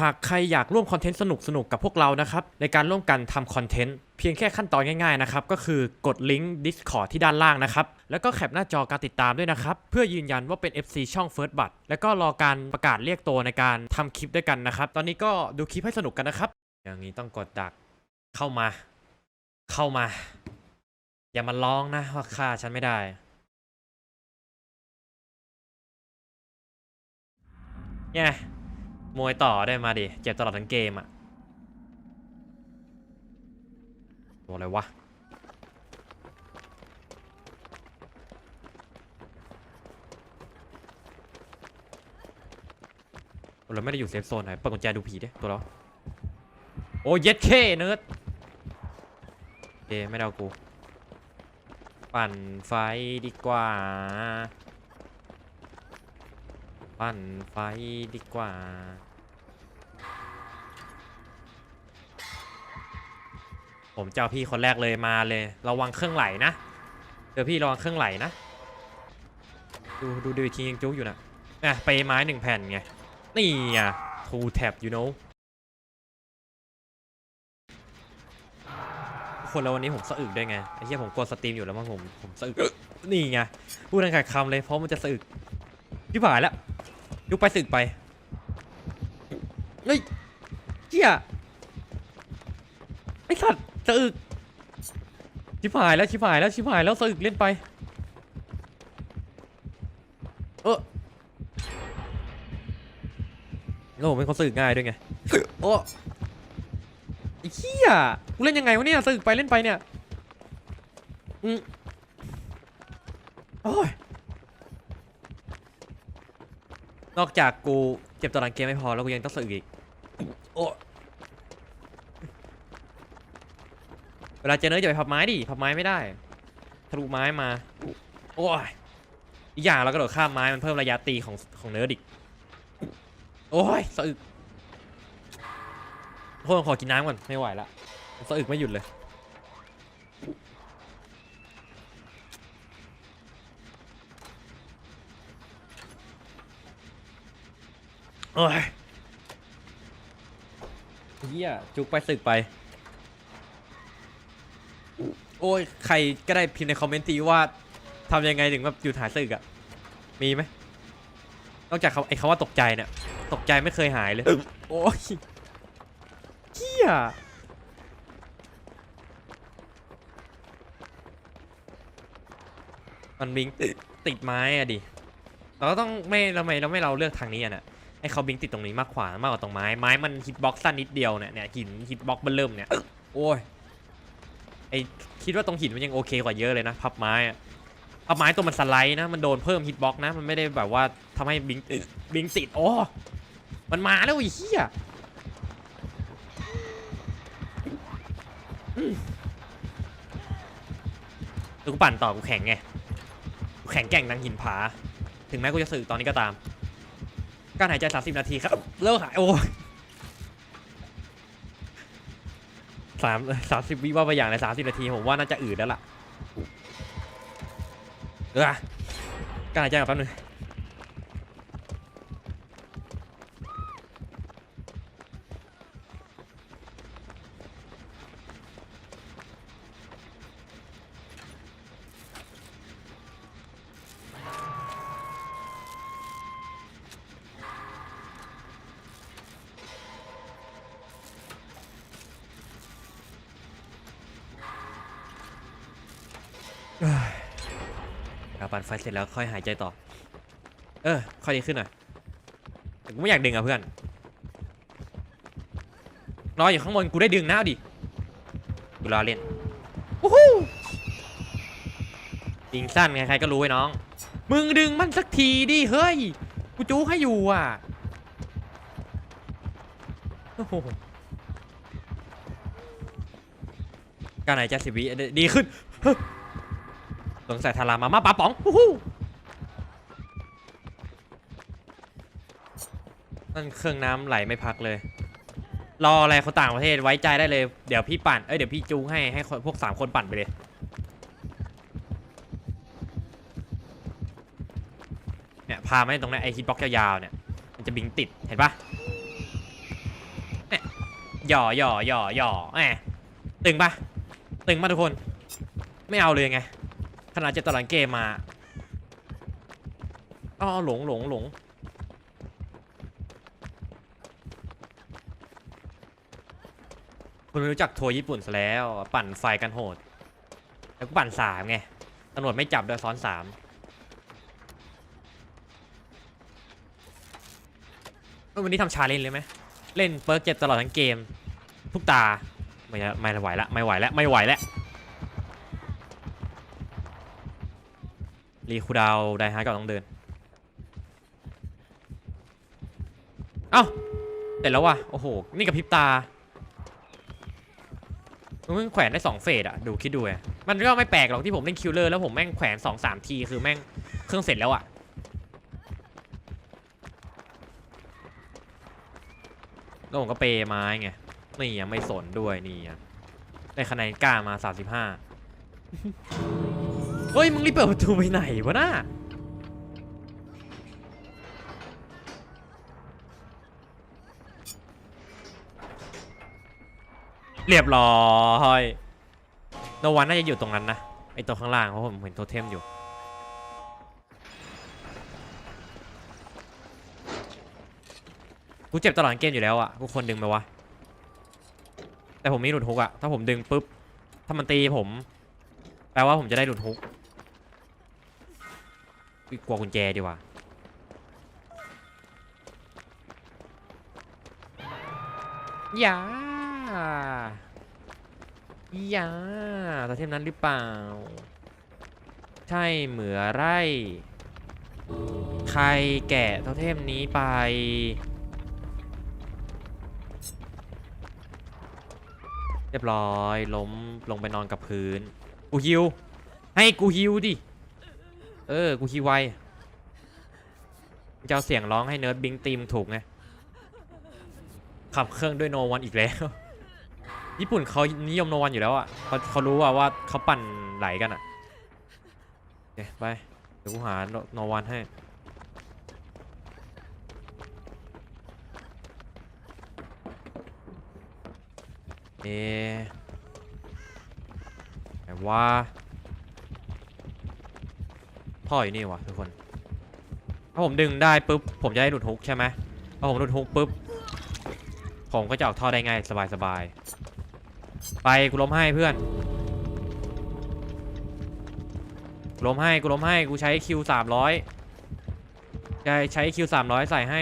หากใครอยากร่วมคอนเทนต์สนุกๆกับพวกเรานะครับ ในการร่วมกันทำคอนเทนต์เพียงแค่ขั้นตอนง่ายๆนะครับ ก็คือกดลิงก์ Discord ที่ด้านล่างนะครับ แล้วก็แคปหน้าจอการติดตามด้วยนะครับ เพื่อยืนยันว่าเป็น FC ช่อง First b u t แล้วก็รอการประกาศเรียกตัวในการทำคลิปด้วยกันนะครับ ตอนนี้ก็ดูคลิปให้สนุกกันนะครับ อย่างนี้ต้องกดดักเข้ามา เข้ามา อย่ามาร้องนะว่าฆ่าฉันไม่ได้เนี่ย มวยต่อได้มาดิ เจ็บตลอดทั้งเกมอะตัวอะไรวะ เราไม่ได้อยู่เซฟโซนไหนเปิดกุญแจดูผีดิตัวเราโอ้เย็ดเคเนิร์ดโอเคไม่ได้เอากู ปั่นไฟดีกว่า ปั่นไฟดีกว่า ผมเจะเอาพี่คนแรกเลยมาเลย ระวังเครื่องไหลนะเดี๋ยวพี่ระวังเครื่องไหลนะ ดูดูดูอีกทียังจุกอยู่นะอะไปไม้หนึ่งแผ่นไง นี่อะ two tab you know คนแล้ววันนี้ผมสะอึกด้วยไงไอ้เหี้ยผมกดสตรีมอยู่แล้วมั้งผมผมสะอึกนี่ไงพูดทางขาดคำเลยเพราะมันจะสะอึกพี่ผ่ายแล้ว ยุกไปสึกไป เฮ้ยเจี๊ยไอสัตว์สะอึกชิบหายแล้วชิบหายแล้วชิบหายแล้วสะอึกเล่นไป เออโอ้เป็นคนสะอึกง่ายด้วยไงโอ้ไอ้เหี้ยกูเล่นยังไงวะเนี่ยสะอึกไปเล่นไปเนี่ยอืมโอ้ย นอกจากกูเจ็บตอนหลังเกมไม่พอแล้วกูยังต้องสะอึกอีก โอ้เวลาเจอเนื้ออย่าไปพับไม้ดิพับไม้ไม่ได้ทะลุไม้มา โอ้ยอีกอย่างเราก็โดดข้ามไม้มันเพิ่มระยะตีของของเนื้อดิโอ้ยสะอึกโทษขอกินน้ำก่อนไม่ไหวละสะอึกไม่หยุดเลย อ้ยเฮียจุกไปสึกไป โอ้ย ใครก็ได้พิมพ์ในคอมเมนต์ทีว่าทำยังไงถึงแบบหยุดหายสึกอะมีไหมนอกจากเขาไอ้คำว่าตกใจเนี่ย ตกใจไม่เคยหายเลย โอ้ยเฮียมันบิงติดไม้อะดิ เราก็ต้องไม่ทำไมเราไม่เราเลือกทางนี้อะเนี่ย ให้เขาบิงติดตรงนี้มากกว่ามากกว่าตรงไม้ ไม้มันฮิตบ็อกซ์สั้นนิดเดียวเนี่ยเนี่ยหินฮิตบ็อกซ์เบิ่มเนี่ย โอ้ย ไอคิดว่าตรงหินมันยังโอเคกว่าเยอะเลยนะ พับไม้อะพับไม้ตัวมันสไลด์นะ มันโดนเพิ่มฮิตบ็อกซ์นะ มันไม่ได้แบบว่าทำให้บิงบิงติด โอ้ มันมาแล้วไอ้เหี้ยอืมเดี๋ยวกูปั่นต่อกูแข็งไง แข็งแก่งดังหินผา ถึงแม้กูจะสื่อตอนนี้ก็ตาม การหายใจ 30 นาทีครับ เริ่มหายโอ้ยสามสามสิบวิว่าไปอย่างในสามสิบนาที ผมว่าน่าจะอืดแล้วล่ะเออการหายใจก่อนแป๊บนึง กาปั่นไฟเสร็จแล้วค่อยหายใจต่อ เออ ค่อยดีขึ้นหน่อยแต่กูไม่อยากดึงอะเพื่อนรออยู่ข้างบนกูได้ดึงนะเอาดิ กูรอเล่นวู้ฮู้ยิงสั้นไงใครก็รู้ไอ้น้อง มึงดึงมันสักทีดิ เฮ้ย กูจู้ให้อยู่อะ โอ้โหการหายใจสิบวิดีขึ้น สงสัยทารามามาปาป๋องฮู้ฮู้นั่นเครื่องน้ำไหลไม่พักเลย รออะไรคนต่างประเทศไว้ใจได้เลย เดี๋ยวพี่ปั่น เอ้ยเดี๋ยวพี่จูงให้ให้คนพวกสามคนปั่นไปเลย เนี่ยพาไมาให้ตรงนี้ไอฮิตบ็อกยาวๆเนี่ย มันจะบิงติดเห็นปะหย่อหย่อหย่อหย่อแหมตึงปะตึงปะทุกคน ไม่เอาเลยไง ขนาดเจ็บตลอดเกมมาอ๋อหลงหลงหลงคุณรู้จักทัวร์ญี่ปุ่นซะแล้ว ปั่นไฟกันโหด แล้วก็ปั่นสามไงตำรวจไม่จับโดยซ้อนสามวันนี้ทำชาเลนจ์เลยไหมเล่นเปิร์กเจ็บตลอดทั้งเกม ทุกตา ไม่ไม่ไหวละไม่ไหวละไม่ไหวละ รีคูดาวไดฮาร์ก่อนต้องเดิน เอ้าเสร็จแล้วว่ะ โอ้โห นี่กับพริบตามันแขวนได้สองเฟสอะดูคิดดูไงมันก็ไม่แปลกหรอกที่ผมเล่นคิลเลอร์แล้วผมแม่งแขวนสองสามทีคือแม่งเครื่องเสร็จแล้วอะแล้วผมก็เปย์ไม้ไง นี่ยังไม่สนด้วยนี่อะได้คะแนนกล้ามา 35 เฮ้ยมึงรีบเปิดประตูไปไหนวะน่าเรียบร้อยโนวันน่าจะอยู่ตรงนั้นนะไอตัวข้างล่างเพราะผมเห็นโทเทมอยู่กูเจ็บตลอดเกมอยู่แล้วอะกูคนดึงไปวะ แต่ผมมีหลุดฮุกอะ ถ้าผมดึงปุ๊บ ถ้ามันตีผม แปลว่าผมจะได้หลุดฮุก กลัวกุญแจดีกว่าอย่าอย่าตาเทมนั้นหรือเปล่า ใช่เหมือไร ใครแกะโทเทมนี้ไป เรียบร้อยล้มลงไปนอนกับพื้น กูฮิว ให้กูฮิวดิ เออ กูฮิวไวมึงจะเอาเสียงร้องให้เนิร์ดบิงตีมถูกไง ขับเครื่องด้วยโนวันอีกแล้ว ญี่ปุ่นเขานิยมโนวันอยู่แล้วอะเขาเขารู้ว่าว่าเขาปั่นไหลกันอะโอเคไป เดี๋ยวกูหาโนวันให้เอะแต่ว่า ท่ออยู่นี่วะทุกคน ถ้าผมดึงได้ปุ๊บผมจะได้หลุดฮุกใช่ไหมพอผมหลุดฮุกปุ๊บผมก็จะออกท่อได้ง่ายสบายสบายๆไปกูล้มให้เพื่อนกูล้มให้กูล้มให้กูใช้คิวสามร้อยใช้ใช้คิวสามร้อยใส่ให้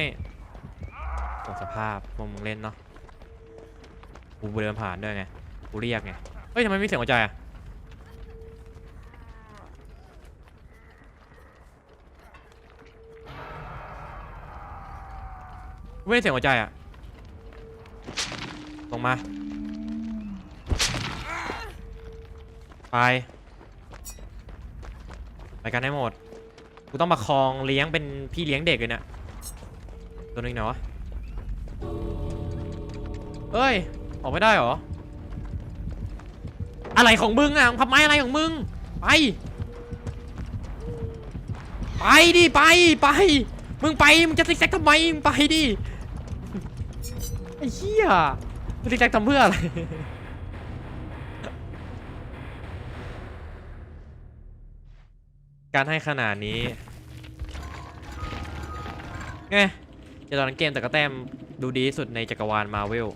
โอ้สภาพมึงเล่นเนาะกูเดินผ่านด้วยไงกูเรียกไงเฮ้ยทำไมไม่เสียงหัวใจอะ ไม่ได้เสียงหัวใจอะลงมา ไป ไปกันให้หมด กูต้องมาคลองเลี้ยงเป็นพี่เลี้ยงเด็กเลยเนี่ยตัวนึงไหนวะเอ้ย ออกไม่ได้เหรอ อะไรของมึงอะพับไม้อะไรของมึง ไป ไปดิ ไป ไป มึงไป มึงจะซิกแซกทำไม มึงไปดิ ไอ้เหี้ยมึงซิกแซกทำเพื่ออะไร การให้ขนาดนี้ไงจะตอนนั้นเกมแต่ก็แต้มดูดีที่สุดในจักรวาลมาเวล